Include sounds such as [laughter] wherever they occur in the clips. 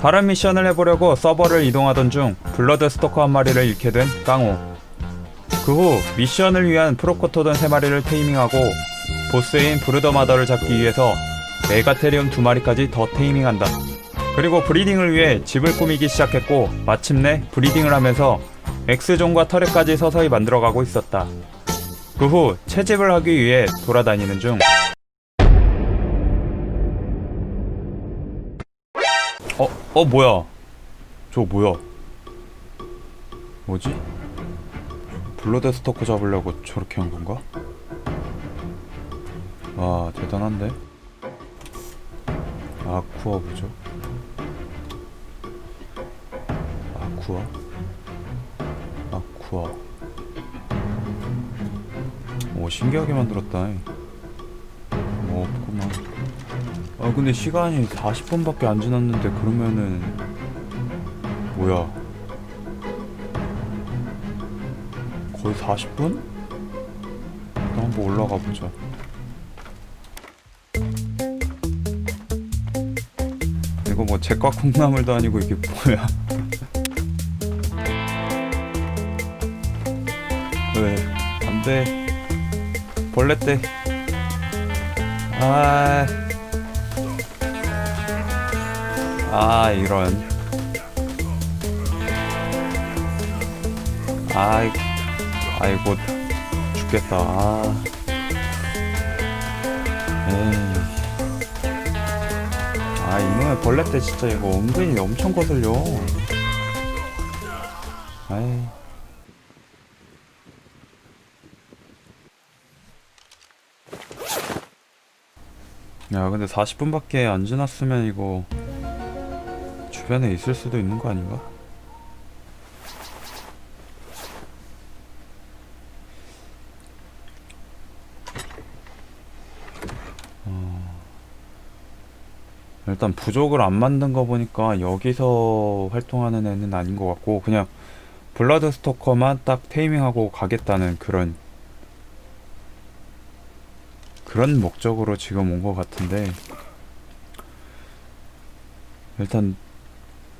다른 미션을 해보려고 서버를 이동하던 중 블러드 스토커 한 마리를 잃게 된 깡호. 그 후 미션을 위한 프로코토돈 세 마리를 테이밍하고 보스인 브루더마더를 잡기 위해서 메가테리움 두 마리까지 더 테이밍한다. 그리고 브리딩을 위해 집을 꾸미기 시작했고 마침내 브리딩을 하면서 엑스존과 터렛까지 서서히 만들어가고 있었다. 그 후 채집을 하기 위해 돌아다니는 중 어, 어, 뭐야? 저거 뭐야? 뭐지? 블러드 스토커 잡으려고 저렇게 한 건가? 와, 대단한데? 아쿠아 보죠. 아쿠아? 아쿠아. 오, 신기하게 만들었다. 아 근데 시간이 40분밖에 안 지났는데 그러면은 뭐야? 거의 40분? 일단 한번 올라가 보자. 이거 뭐 제과 콩나물도 아니고 이게 뭐야? [laughs] 왜? 안돼. 벌레 떼 아... 아 이런. 아이 아이고 죽겠다. 아. 에이. 아 이놈의 벌레 때 진짜 이거 은근히 엄청 거슬려. 아이. 야 근데 40분밖에 안 지났으면 이거 주변에 있을 수도 있는 거 아닌가? 어, 일단 부족을 안 만든 거 보니까 여기서 활동하는 애는 아닌 것 같고 그냥 블러드 스토커만 딱 테이밍하고 가겠다는 그런 그런 목적으로 지금 온 것 같은데 일단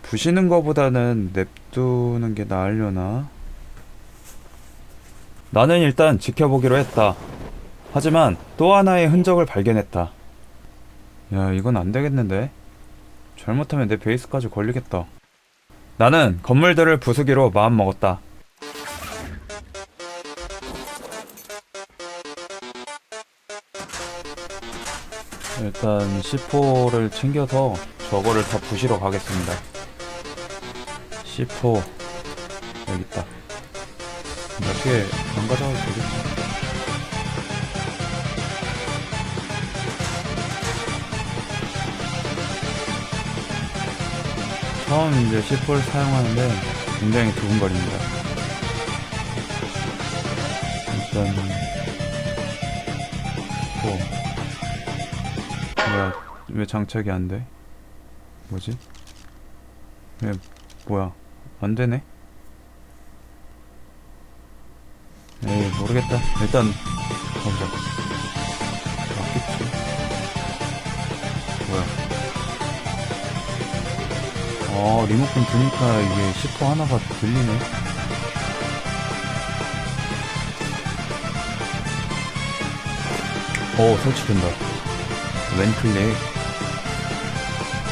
부시는 거보다는 냅두는 게 나으려나? 나는 일단 지켜보기로 했다. 하지만 또 하나의 흔적을 발견했다. 야, 이건 안 되겠는데? 잘못하면 내 베이스까지 걸리겠다. 나는 건물들을 부수기로 마음먹었다. 일단 C4를 챙겨서 저거를 다 부시러 가겠습니다. C4 여기 있다. 몇개안 가져가도 되겠지. 처음 이제 C4를 사용하는데 굉장히 두근거립니다. 일단 C4 뭐야 왜 장착이 안 돼? 뭐지? 왜 뭐야 안 되네? 에이 모르겠다. 일단 가보자. 맞겠지 뭐야. 어 리모컨 드니까 이게 시퍼 하나가 들리네. 오 설치된다. 왼클릭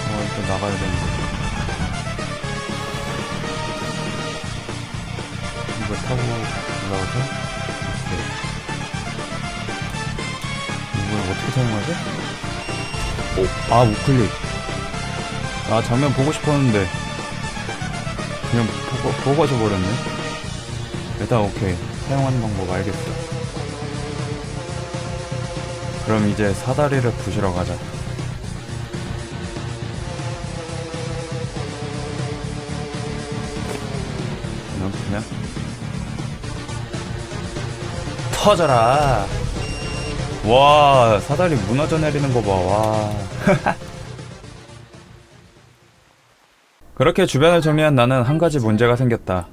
어 일단 나가야 되는데 타고 올라가서? 이렇게 이걸 어떻게 사용하지? 오, 아 우클릭. 아 장면 보고 싶었는데. 그냥 보고, 보고 가져 버렸네. 일단 오케이. 사용하는 방법 알겠어. 그럼 이제 사다리를 부시러 가자. 그냥 그냥 터져라. 와 사다리 무너져 내리는 거봐와. [laughs] 그렇게 주변을 정리한 나는 한 가지 문제가 생겼다.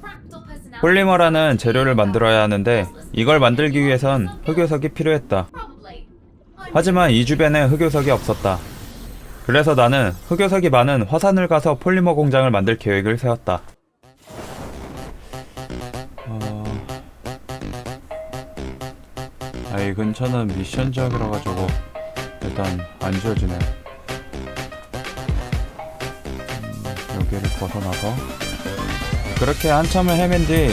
폴리머라는 재료를 만들어야 하는데 이걸 만들기 위해선 흑요석이 필요했다. 하지만 이 주변에 흑요석이 없었다. 그래서 나는 흑요석이 많은 화산을 가서 폴리머 공장을 만들 계획을 세웠다. 이 근처는 미션 지역이라 가지고 일단 안 지어지네. 음, 여기를 벗어나서 그렇게 한참을 헤맨 뒤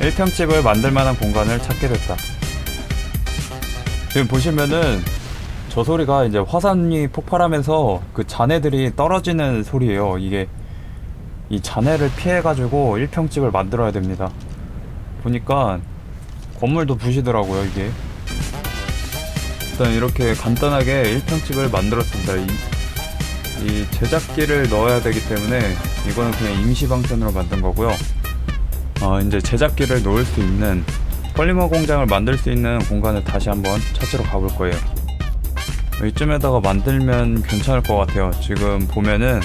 1평집을 만들 만한 공간을 찾게 됐다. 지금 보시면은 저 소리가 이제 화산이 폭발하면서 그 잔해들이 떨어지는 소리예요. 이게 이 잔해를 피해가지고 1평집을 만들어야 됩니다. 보니까 건물도 부시더라고요, 이게. 일단 이렇게 간단하게 1평집을 만들었습니다. 이, 이 제작기를 넣어야 되기 때문에 이거는 그냥 임시방편으로 만든 거고요. 어, 이제 제작기를 놓을 수 있는 폴리머 공장을 만들 수 있는 공간을 다시 한번 찾으러 가볼 거예요. 이쯤에다가 만들면 괜찮을 것 같아요. 지금 보면은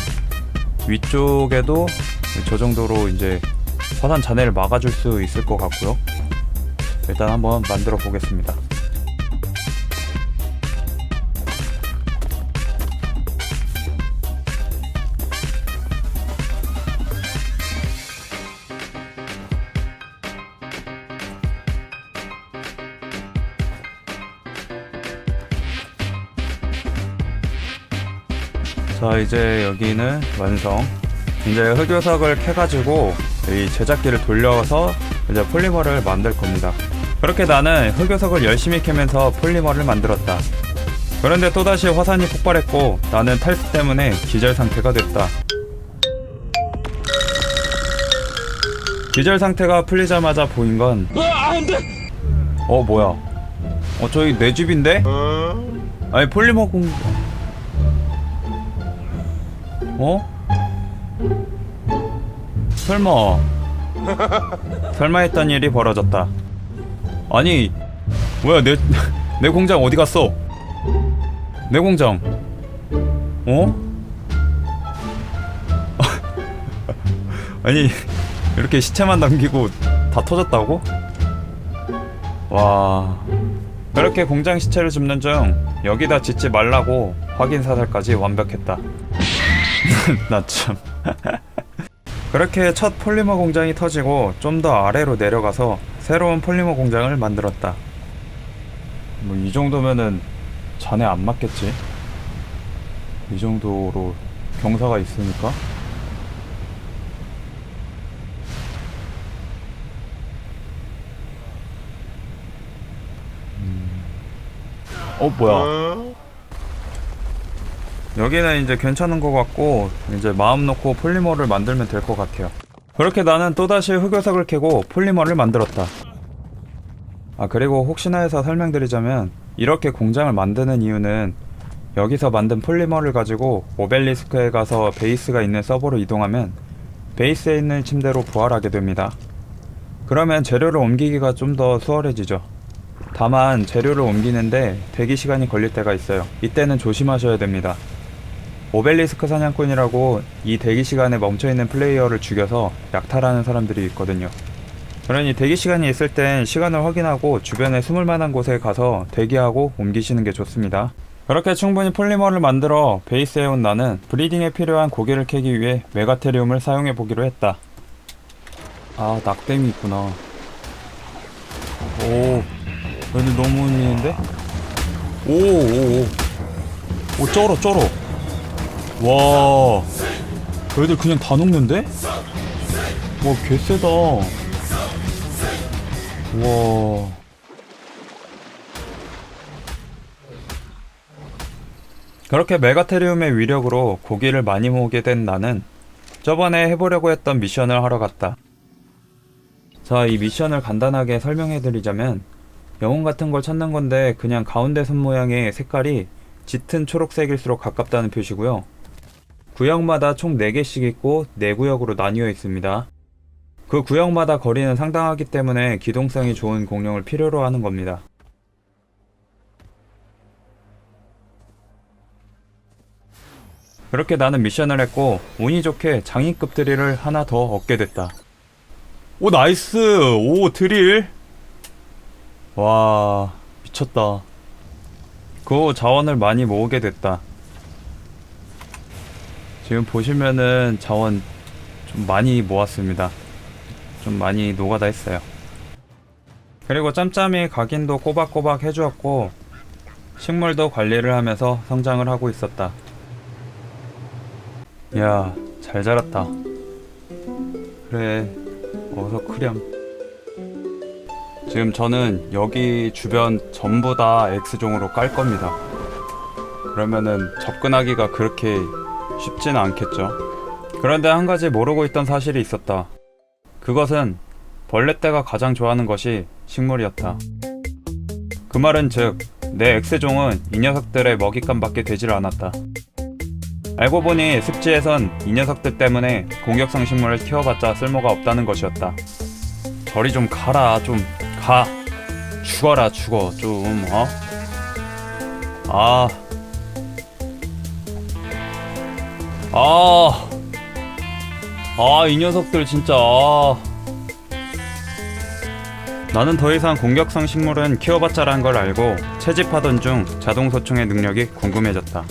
위쪽에도 저 정도로 이제 화산 잔해를 막아줄 수 있을 것 같고요. 일단 한번 만들어 보겠습니다. 자 이제 여기는 완성. 이제 흑요석을 캐가지고 이 제작기를 돌려서 이제 폴리머를 만들 겁니다. 그렇게 나는 흑요석을 열심히 캐면서 폴리머를 만들었다. 그런데 또다시 화산이 폭발했고 나는 탈수 때문에 기절 상태가 됐다. 기절 상태가 풀리자마자 보인 건 어 뭐야? 어 저기 내 집인데? 아니 폴리머 공 어? 설마 [laughs] 설마 했던 일이 벌어졌다 아니 뭐야 내, 내 공장 어디 갔어 내 공장 어? [laughs] 아니 이렇게 시체만 남기고 다 터졌다고? 와 그렇게 공장 시체를 줍는 중 여기다 짓지 말라고 확인 사살까지 완벽했다 [laughs] 나 참. 그렇게 첫 폴리머 공장이 터지고 좀 더 아래로 내려가서 새로운 폴리머 공장을 만들었다. 뭐 이 정도면은 잔에 안 맞겠지? 이 정도로 경사가 있으니까. 음. 어 뭐야? 여기는 이제 괜찮은 것 같고 이제 마음 놓고 폴리머를 만들면 될 것 같아요. 그렇게 나는 또다시 흑요석을 캐고 폴리머를 만들었다. 아 그리고 혹시나 해서 설명드리자면 이렇게 공장을 만드는 이유는 여기서 만든 폴리머를 가지고 오벨리스크에 가서 베이스가 있는 서버로 이동하면 베이스에 있는 침대로 부활하게 됩니다. 그러면 재료를 옮기기가 좀 더 수월해지죠. 다만 재료를 옮기는데 대기 시간이 걸릴 때가 있어요. 이때는 조심하셔야 됩니다 오벨리스크 사냥꾼이라고 이 대기 시간에 멈춰있는 플레이어를 죽여서 약탈하는 사람들이 있거든요. 그러니 대기 시간이 있을 땐 시간을 확인하고 주변에 숨을 만한 곳에 가서 대기하고 옮기시는 게 좋습니다. 그렇게 충분히 폴리머를 만들어 베이스에 온 나는 브리딩에 필요한 고기를 캐기 위해 메가테리움을 사용해 보기로 했다. 아 낙댐이 있구나. 오 여기 너무 있는데? 오 오 오 오 쩔어 쩔어 와. 애들 그냥 다 녹는데? 와 개쎄다. 와. 그렇게 메가테리움의 위력으로 고기를 많이 모으게 된 나는 저번에 해보려고 했던 미션을 하러 갔다. 자 이 미션을 간단하게 설명해드리자면 영웅 같은 걸 찾는 건데 그냥 가운데 손 모양의 색깔이 짙은 초록색일수록 가깝다는 표시고요 구역마다 총 4개씩 있고 4구역으로 나뉘어 있습니다. 그 구역마다 거리는 상당하기 때문에 기동성이 좋은 공룡을 필요로 하는 겁니다. 그렇게 나는 미션을 했고 운이 좋게 장인급 드릴을 하나 더 얻게 됐다. 오 나이스! 오 드릴! 와 미쳤다. 그 후 자원을 많이 모으게 됐다. 지금 보시면은 자원 좀 많이 모았습니다. 좀 많이 노가다 했어요. 그리고 짬짬이 각인도 꼬박꼬박 해주었고 식물도 관리를 하면서 성장을 하고 있었다. 야, 잘 자랐다. 그래, 어서 크렴. 지금 저는 여기 주변 전부 다 X종으로 깔 겁니다. 그러면은 접근하기가 그렇게 쉽지는 않겠죠. 그런데 한 가지 모르고 있던 사실이 있었다. 그것은 벌레떼가 가장 좋아하는 것이 식물이었다. 그 말은 즉, 내 X종은 이 녀석들의 먹잇감밖에 되질 않았다. 알고 보니 습지에선 이 녀석들 때문에 공격성 식물을 키워봤자 쓸모가 없다는 것이었다. 저리 좀 가라, 좀 가. 죽어라, 죽어, 좀, 어? 아. 아. 아, 이 녀석들 진짜. 아. 나는 더 이상 공격성 식물은 키워봤자란 걸 알고 채집하던 중 자동 소총의 능력이 궁금해졌다.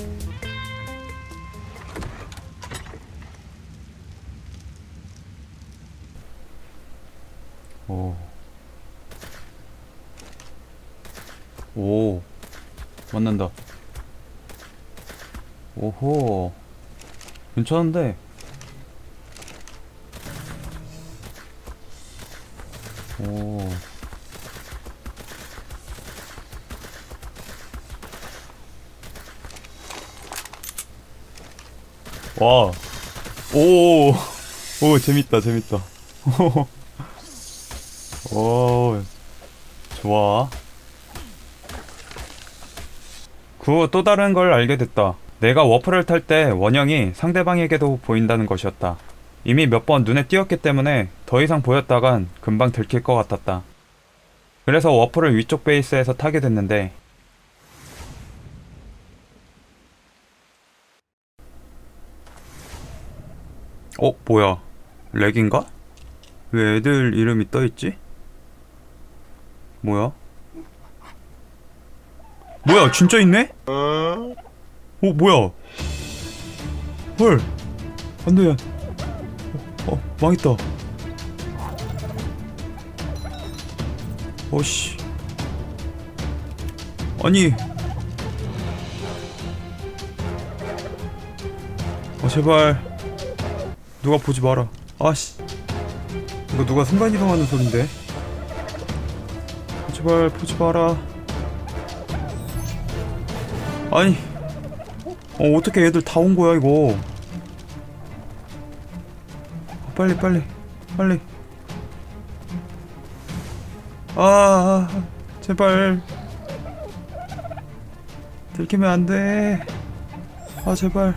오. 오. 맞는다. 오호. 괜찮은데. 오. 와. 오. 오, 재밌다, 재밌다. [laughs] 오. 좋아. 그후또 다른 걸 알게 됐다. 내가 워프를 탈 때 원형이 상대방에게도 보인다는 것이었다. 이미 몇 번 눈에 띄었기 때문에 더 이상 보였다간 금방 들킬 것 같았다. 그래서 워프를 위쪽 베이스에서 타게 됐는데 어? 뭐야? 렉인가? 왜 애들 이름이 떠있지? 뭐야? 뭐야 진짜 있네? 어 뭐야? 헐. 안돼. 어, 어 망했다. 어씨. 아니. 아 제발. 누가 보지 마라. 아씨. 이거 누가 순간 이동하는 소린데? 제발 보지 마라. 아니 어 어떻게 애들 다 온 거야 이거? 빨리 빨리 빨리. 아, 아 제발. 들키면 안돼. 아 제발.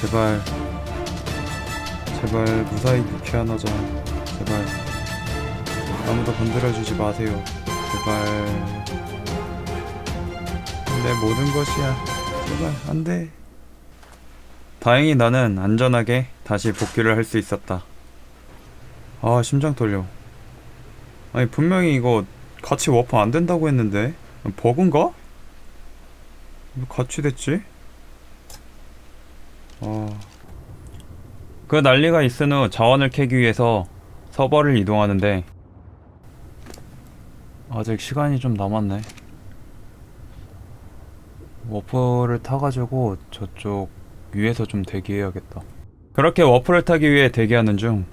제발. 제발 무사히 귀환하자. 제발 아무도 건드려주지 마세요. 제발. 내 모든 것이야. 제발 안 돼. 다행히 나는 안전하게 다시 복귀를 할 수 있었다. 아 심장 떨려. 아니 분명히 이거 같이 워프 안 된다고 했는데? 버그인가? 왜 같이 됐지? 어... 그 난리가 있은 후 자원을 캐기 위해서 서버를 이동하는데 아직 시간이 좀 남았네. 워프를 타가지고 저쪽 위에서 좀 대기해야겠다. 그렇게 워프를 타기 위해 대기하는 중